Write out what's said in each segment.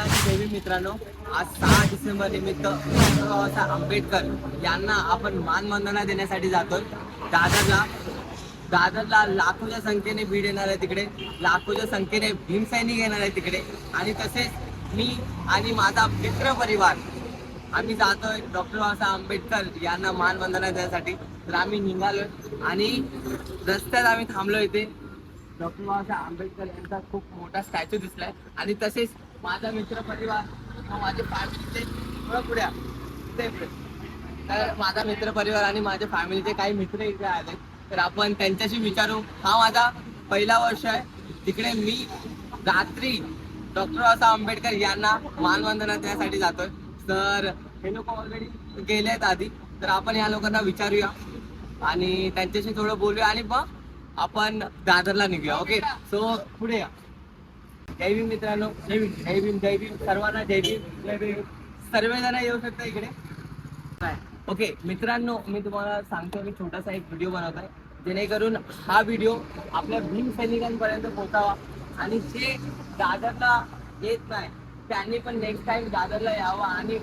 देवी मित्रांनो आज सहा डिसेंबर निमित्त बाबासाहेब आंबेडकर यांना आपण मानवंदना देण्यासाठी जातोय. दादरला दादरला लाखोच्या संख्येने भीड येणार आहे तिकडे. लाखोच्या संख्येने भीमसैनिक येणार आहे तिकडे. आणि तसेच मी आणि माझा मित्र परिवार आम्ही जातोय डॉक्टर बाबासाहेब आंबेडकर यांना मानवंदना देण्यासाठी. तर आम्ही निघालोय आणि रस्त्यात आम्ही थांबलो इथे. डॉक्टर बाबासाहेब आंबेडकर यांचा खूप मोठा स्टॅच्यू दिसलाय. आणि तसेच माझा मित्र परिवार माझे फॅमिलीचे थोडं पुढे या. तर माझा मित्र परिवार आणि माझ्या फॅमिलीचे काही मित्र इथे आले. तर आपण त्यांच्याशी विचारू. हा माझा पहिला वर्ष आहे. तिकडे मी रात्री डॉक्टर बाबासाहेब आंबेडकर यांना मानवंदना देण्यासाठी जातोय. तर हे लोक ऑलरेडी गेले आहेत आधी. तर आपण या लोकांना विचारूया आणि त्यांच्याशी थोडं बोलूया आणि मग आपण दादरला निघूया. ओके सो पुढे या. जय भीम मित्रांनो जय भीम जय भीम जय भीम. सर्वांना जय भीम जय भीम. सर्वजण येऊ शकता इकडे. ओके मित्रांनो मी तुम्हाला सांगतो मी छोटासा एक व्हिडिओ बनवत आहे जेणेकरून हा व्हिडिओ आपल्या भीम सैनिकांपर्यंत पोहोचावा. आणि जे दादरला येत नाही त्यांनी पण नेक्स्ट टाइम दादरला यावं. आणि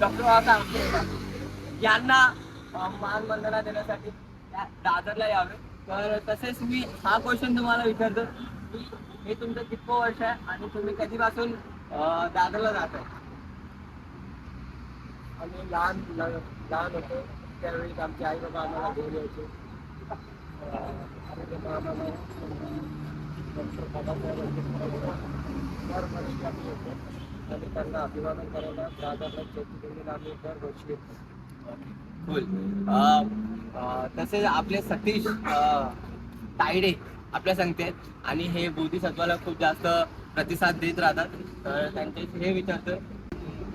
डॉक्टर बाबासाहेब यांना मानवंदना देण्यासाठी दादरला यावे. तर तसेच मी हा क्वेश्चन तुम्हाला विचारतो. हे तुमचं कितवं वर्ष आहे आणि तुम्ही कधीपासून दादरला जात आहे? आम्ही लहान लहान होतो. त्यावेळी आमचे आई बाबा आम्हाला घेऊन यायचे. आणि आम्ही येतो त्यांना अभिवादन करायला दादरला चौथी दिंडीला आम्ही दरवर्षी येतो cool. तसेच आपले सतीश तायडे आपल्या सांगतात. आणि हे बोधिसत्वाला खूप जास्त प्रतिसाद देत राहतात. तर त्यांच्याशी हे विचारतोय.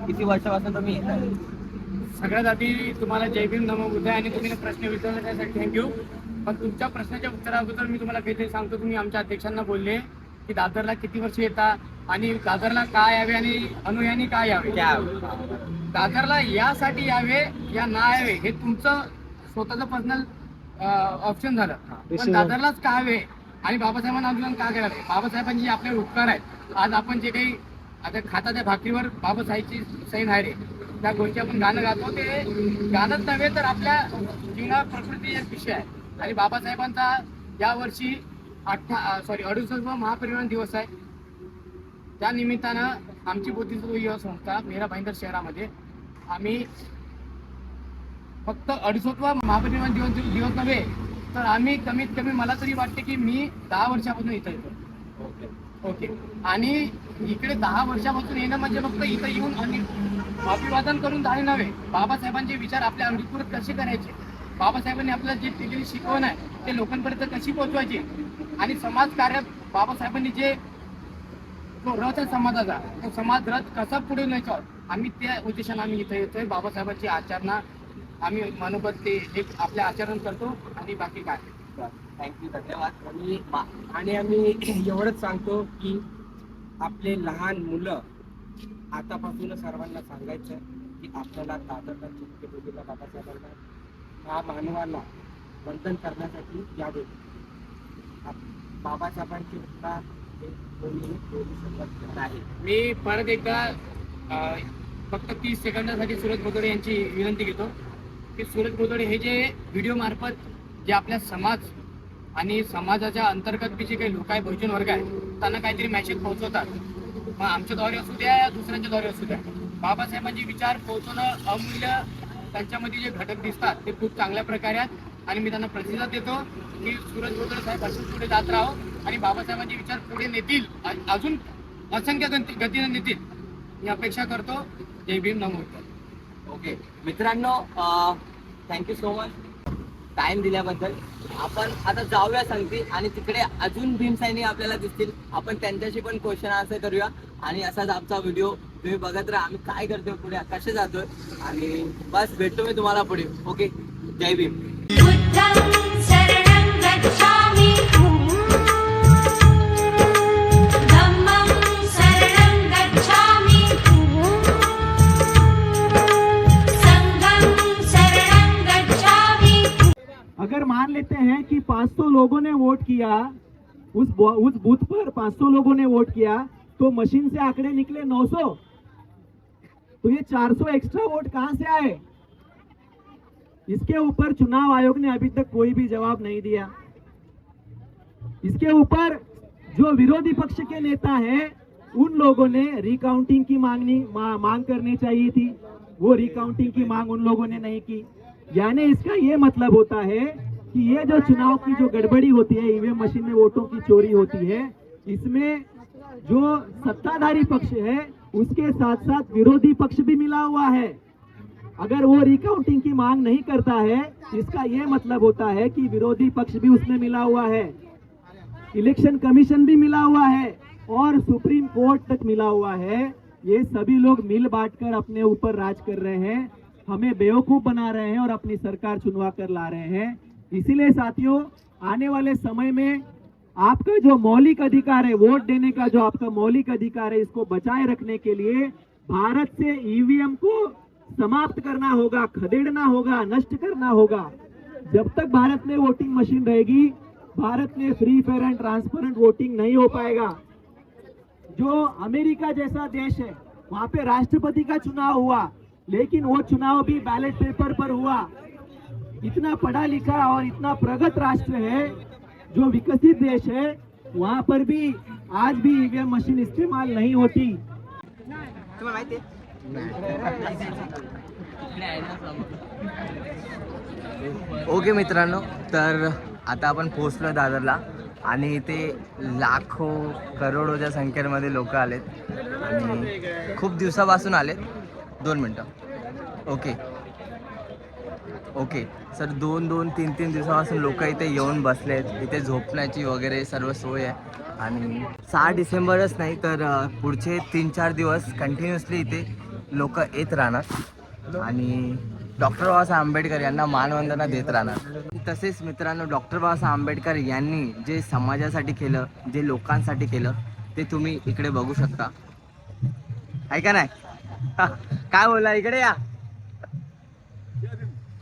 किती वर्षापासून तुम्ही येत आहे? सगळ्यात आधी तुम्हाला जय भीम नमो बुद्ध आणि तुम्ही प्रश्न विचारला त्यासाठी थँक्यू पण तुमच्या प्रश्नाच्या उत्तराबद्दल मी तुम्हाला काहीतरी सांगतो. तुम्ही आमच्या अध्यक्षांना बोलले की दादरला किती वर्ष येता आणि दादरला का यावे आणि अनुयानी का यावे? क्या? दादरला यासाठी यावे या ना यावे हे तुमचं स्वतःचं पर्सनल ऑप्शन झालं. पण दादरलाच का हवे आणि बाबासाहेबांना आंदोलन का करावे बाबासाहेबांचे आपले उपकार आहेत आज आपण जे काही आता खाता त्या भाकरीवर बाबासाहेबची सैन आहे रे. त्या गोष्टी आपण गाणं गातो ते गाणंच नव्हे तर आपल्या जीवनावर प्रकृती एक विषय आहे. आणि बाबासाहेबांचा यावर्षी अठ्ठा सॉरी अडुसष्ट महापरिवहन दिवस आहे. त्या निमित्तानं आमची बुद्धिजीव युवा संस्था मेरा भाईंदर शहरामध्ये आम्ही फक्त अडुसष्टवा महापरिवहन दिवस दिवस नव्हे तर आम्ही कमीत कमी मला तरी वाटते की मी दहा वर्षापासून इथं येतो ओके. आणि इकडे दहा वर्षापासून येणं म्हणजे फक्त इथं येऊन आणि अभिवादन करून जाणे नव्हे. बाबासाहेबांचे विचार आपल्या अंगीकृत कसे करायचे? बाबासाहेबांनी आपल्याला जे दिलेली शिकवण आहे ते लोकांपर्यंत कशी पोहोचवायची? आणि समाज कार्यात बाबासाहेबांनी जे जो रथ आहे समाजाचा तो समाज रथ कसा पुढे न्यायचा आम्ही त्या उद्देशाने आम्ही इथे येतोय. बाबासाहेबांची आचरणा आम्ही मनोगत ते एक आपले आचरण करतो आणि बाकी काय. थँक्यू धन्यवाद. आणि आणि आम्ही एवढंच सांगतो की आपले लहान मुलं आतापासूनच सर्वांना सांगायचं की आपल्याला दादरला छत्रपतीला बाबासाहेबांना ह्या मानवाला वंदन करण्यासाठी यावे बाबासाहेबांची उपकार हे मी परत एकदा फक्त तीस सेकंदासाठी सुरज बोतडे यांची विनंती घेतो. की सूरज गोदडे हे जे व्हिडिओ मार्फत जे आपल्या समाज आणि समाजाच्या अंतर्गत बी जे काही लोक आहे बहुजन वर्ग आहे त्यांना काहीतरी मॅसेज पोहोचवतात. मग आमच्याद्वारे असू द्या या दुसऱ्यांच्या द्वारे असू द्या. बाबासाहेबांचे विचार पोहोचवणं अमूल्य त्यांच्यामध्ये जे घटक दिसतात ते खूप चांगल्या प्रकारे आहेत. आणि मी त्यांना प्रतिसाद देतो की सूरज गोदडे साहेब असून पुढे जात राहो आणि बाबासाहेबांचे विचार पुढे नेतील. अजून असंख्य गती गतीने नेतील. ही अपेक्षा करतो. जय भीम नमो. ओके. मित्रांनो thank you so much time दिल्याबद्दल. आपण आता जाऊया सांगते आणि तिकडे अजून भीमसैनिक आपल्याला दिसतील. आपण त्यांच्याशी पण क्वेश्चन आन्सर करूया. आणि असाच आमचा व्हिडिओ तुम्ही बघत राहा. आम्ही काय करतोय पुढे? कसे जातोय? आणि बस भेटतो मी तुम्हाला पुढे. ओके. जय भीम. अगर मान लेते हैं कि 500 लोगों ने वोट किया उस उस बूथ पर 500 लोगों ने वोट किया तो मशीन से आंकड़े निकले 900 तो ये 400 एक्स्ट्रा वोट कहाँ से आए? इसके ऊपर चुनाव आयोग ने अभी तक कोई भी जवाब नहीं दिया। इसके ऊपर जो विरोधी पक्ष के नेता हैं उन लोगों ने रिकाउंटिंग की मांगनी मा, मांग करनी चाहिए थी। वो रिकाउंटिंग की मांग उन लोगों ने नहीं की। यानी इसका ये मतलब होता है कि ये जो चुनाव की जो गड़बड़ी होती है, ईवीएम मशीन में वोटों की चोरी होती है, इसमें जो सत्ताधारी पक्ष है, उसके साथ साथ विरोधी पक्ष भी मिला हुआ है। अगर वो रिकाउंटिंग की मांग नहीं करता है, इसका ये मतलब होता है कि विरोधी पक्ष भी उसमें मिला हुआ है। इलेक्शन कमीशन भी मिला हुआ है और सुप्रीम कोर्ट तक मिला हुआ है। ये सभी लोग मिल बांटकर अपने ऊपर राज कर रहे हैं। हमें बेवकूफ़ बना रहे हैं और अपनी सरकार चुनवा कर ला रहे हैं। इसीलिए साथियों, आने वाले समय में आपका जो मौलिक अधिकार है, वोट देने का जो आपका मौलिक अधिकार है, इसको बचाए रखने के लिए भारत से ईवीएम को समाप्त करना होगा, खदेड़ना होगा, नष्ट करना होगा। जब तक भारत में वोटिंग मशीन रहेगी, भारत में free fair and transparent voting नहीं हो पाएगा। जो अमेरिका जैसा देश है, वहाँ पे राष्ट्रपति का चुनाव हुआ, लेकिन वो चुनाव भी बैलेट पेपर पर हुआ। इतना पढ़ा लिखा और इतना प्रगत राष्ट्र है जो विकसित देश है वहां पर भी आज भी ईवीएम मशीन इस्तेमाल नहीं होती। ओके मित्रांनो तर आता आपण पोहोचलो दादरला आणि इथे लाखो करोडोच्या संख्येमध्ये लोक आलेत आणि खूप दिवसापासून आलेत. दोन मिनटं. ओके. ओके. सर दोन दोन तीन तीन दिवसापासून लोक इथे येऊन बसले आहेत इथे झोपण्याची वगैरे सर्व सोय आहे. आणि सहा डिसेंबरच नाही तर पुढचे तीन चार दिवस कंटिन्युअसली इथे लोक येत राहणार. आणि डॉक्टर बाबासाहेब आंबेडकर यांना मानवंदना देत राहणार. तसेच मित्रांनो डॉक्टर बाबासाहेब आंबेडकर यांनी जे समाजासाठी केलं जे लोकांसाठी केलं ते तुम्ही इकडे बघू शकता. आहे का नाही? काय बोला इकडे या.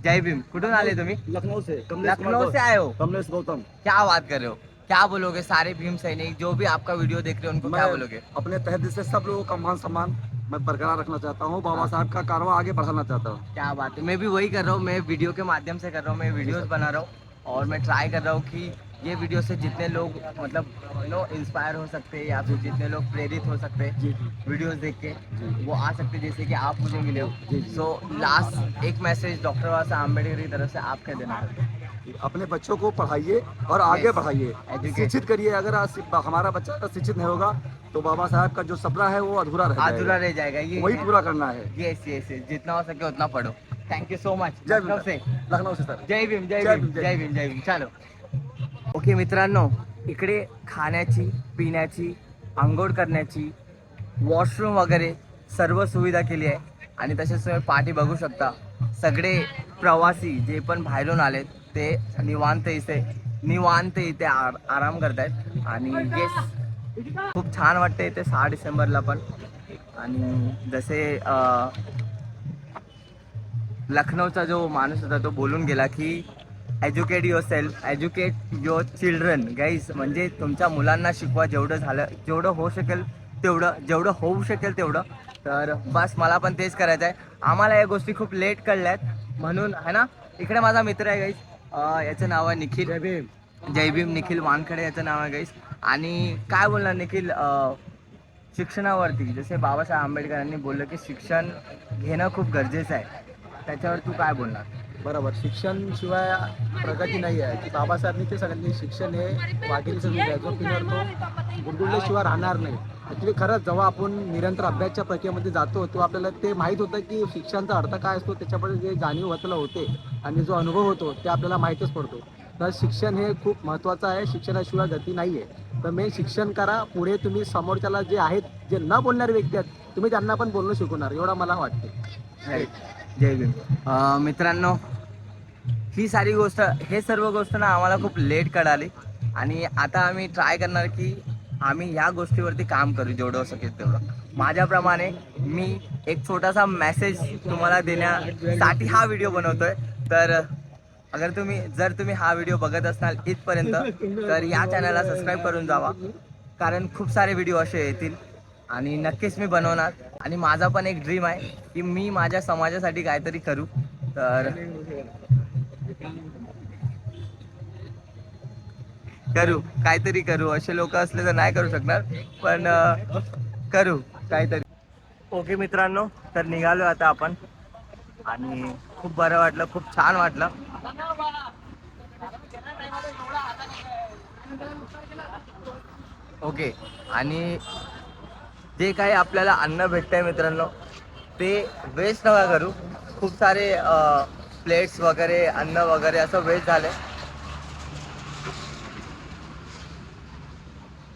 जय भीम कुठून आले तुम्ही? लखनऊ से लखनऊ से आए हो? कमलेश गौतम. क्या बात कर रहे हो? क्या बोलोगे सारे भीम सैनिक जो भी आपका वीडियो देख रहे हो उनको क्या बोलोगे? अपने तहत दिल से सब लोगों का मान सम्मान मैं बरकरार रखना चाहता हूँ बाबा साहब का कारवा आगे बढ़ाना चाहता हूँ। क्या बात है मैं भी वही कर रहा हूँ मैं वीडियो के माध्यम से कर रहा हूँ मैं वीडियोस बना रहा हूँ और मैं ट्राई कर रहा हूँ कि ये वीडियो से जितने लोग मतलब नो इंस्पायर हो सकते हैं या फिर जितने लोग प्रेरित हो सकते हैं वीडियोस देख के वो आ सकते हैं जैसे कि आप मुझे मिले हो। सो लास्ट एक मैसेज डॉक्टर बाबा साहब आम्बेडकर की तरफ़ से आप क्या देना चाहते हैं। अपने बच्चों को पढ़ाइए और आगे. बढ़ाइए। शिक्षित करिए। अगर हमारा बच्चा शिक्षित नहीं होगा तो बाबा साहब का जो सपना है वो अधूरा रह अधूरा रह जाएगा। ये वही पूरा करना है। यस यस यस जितना हो सके उतना पढ़ो। थैंक यू सो मच जय लखनऊ से। लखनऊ से सर। जय भीम जय भीम जय भीम जय भीम। चलो। ओके मित्रांनो इकडे खाण्याची पिण्याची आंघोळ करण्याची वॉशरूम वगैरे सर्व सुविधा केली आहे. आणि तसेच तुम्ही पाठी बघू शकता सगळे प्रवासी जे पण बाहेरून आलेत ते निवांत इथे निवांत इथे आर आराम आहेत आणि येस खूप छान वाटते इथे सहा डिसेंबरला पण. आणि जसे लखनौचा जो माणूस होता तो बोलून गेला की educate yourself educate your children guys म्हणजे तुमच्या मुलांना शिकवा जेवढं झालं जेवढं होऊ शकेल तेवढं जेवढं होऊ शकेल तेवढं. तर बस मला पण तेच करायचं आहे आम्हाला या गोष्टी खूप लेट कळल्यात. म्हणून है ना? इकडे माझा मित्र आहे गाईज याचं नाव आहे निखिल. भीम जय भीम निखिल वानखडे याचं नाव आहे गाईस आणि काय बोलणार निखिल? शिक्षणावरती. जसे बाबासाहेब आंबेडकरांनी बोललं की शिक्षण घेणं खूप गरजेचं आहे. त्याच्यावर तू काय बोलणार? बरोबर. शिक्षण शिवाय प्रगती नाही आहे. की बाबासाहेबांनी ते सांगितले शिक्षण हे वाघिणीचं दूध आहे. जो पिणार तो गुडगुडल्याशिवाय राहणार नाही. ॲक्च्युली खरंच जेव्हा आपण निरंतर अभ्यासच्या प्रक्रियेमध्ये जातो तेव्हा आपल्याला ते माहीत होतं की शिक्षणाचा अर्थ काय असतो त्याच्याबद्दल जे जाणीव आपल्याला होते आणि जो अनुभव होतो ते आपल्याला माहीतच पडतो. तर शिक्षण हे खूप महत्त्वाचं आहे. शिक्षणाशिवाय गती नाही आहे तर मेन शिक्षण करा. पुढे तुम्ही समोरच्याला जे आहेत जे न बोलणारे व्यक्ती आहेत तुम्ही त्यांना पण बोलणं शिकवणार. एवढं मला वाटते जय मित्रांनो ही सारी गोष्ट हे सर्व गोष्ट ना आम्हाला खूप लेट कळाली. आणि आता आम्ही ट्राय करणार की आम्ही ह्या गोष्टीवरती काम करू जेवढं शकेल तेवढं. माझ्याप्रमाणे मी एक छोटासा मेसेज तुम्हाला देण्यासाठी हा व्हिडिओ बनवतोय. तर अगर तुम्ही जर तुम्ही हा व्हिडिओ बघत असणार इथपर्यंत तर या चॅनलला सबस्क्राईब करून जावा. कारण खूप सारे व्हिडिओ असे येतील. आणि नक्कीच मी बनवणार. आणि माझा पण एक ड्रीम आहे की मी माझ्या समाजासाठी काहीतरी करू. तर करू काहीतरी करू. असे लोक असले तर नाही करू शकणार पण करू काहीतरी. ओके मित्रांनो तर निघालो आता आपण. आणि खूप बरं वाटलं खूप छान वाटलं. ओके. आणि जे काही आपल्याला अन्न भेटतंय मित्रांनो ते वेस्ट नका करू. खूप सारे प्लेट्स वगैरे अन्न वगैरे असं वेस्ट झालंय.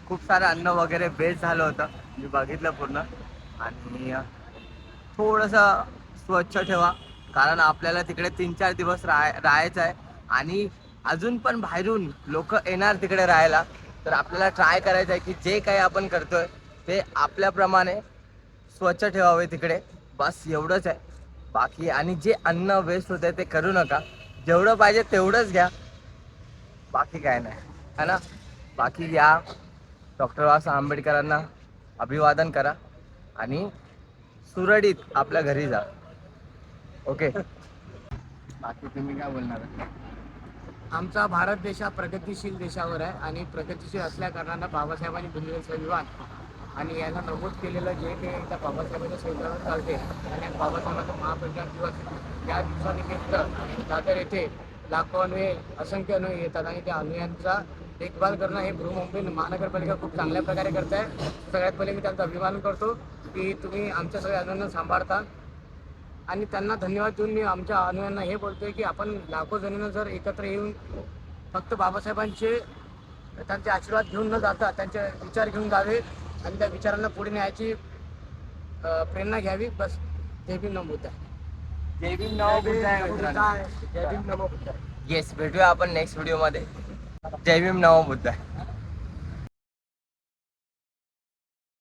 खूप सारं अन्न वगैरे वेस्ट झालं होतं. मी बघितलं पूर्ण. आणि थोडंसं स्वच्छ ठेवा. कारण आपल्याला तिकडे तीन चार दिवस राहाय राहायचं आहे. आणि अजून पण बाहेरून लोक येणार तिकडे राहायला. तर आपल्याला ट्राय करायचं आहे की जे काही आपण करतोय ते आपल्याप्रमाणे स्वच्छ ठेवावे तिकडे. बस एवढंच आहे. बाकी आणि जे अन्न वेस्ट होत आहे ते करू नका. जेवढं पाहिजे तेवढंच घ्या. बाकी काय नाही. है ना? बाकी या डॉक्टर बाबासाहेब आंबेडकरांना अभिवादन करा आणि सुरळीत आपल्या घरी जा. ओके? बाकी तुम्ही काय बोलणार? आमचा भारत देश हा प्रगतिशील देशावर आहे आणि प्रगतिशील असल्या कारणानं बाबासाहेबांनी दिलेलं संविधान आणि याला नमूद केलेलं जे ते त्या बाबासाहेबांच्या संविधानात चालते. आणि बाबासाहेबांचा महाप्रचार दिवस या दिवसानिमित्त दादर येथे लाखो अनुये असंख्य अनुये येतात. आणि त्या अनुयांचा देखभाल करणं हे बृहमुंबई महानगरपालिका खूप चांगल्या प्रकारे करत आहे. सगळ्यात पहिले मी त्यांचा अभिमान करतो की तुम्ही आमच्या सगळ्या अनुयांना सांभाळता. आणि त्यांना धन्यवाद देऊन मी आमच्या अनुयांना हे बोलतोय की आपण लाखो जणांना जर एकत्र येऊन फक्त बाबासाहेबांचे त्यांचे आशीर्वाद घेऊन न जाता त्यांचे विचार घेऊन जावे. आणि त्या विचारांना पुढे न्यायची प्रेरणा घ्यावी. बस जय भीम नमो बुद्ध जय भीम नमो बुद्धाय जय भीम नमो बुद्ध येस भेटूया आपण नेक्स्ट व्हिडिओमध्ये जय भीम नमो बुद्धाय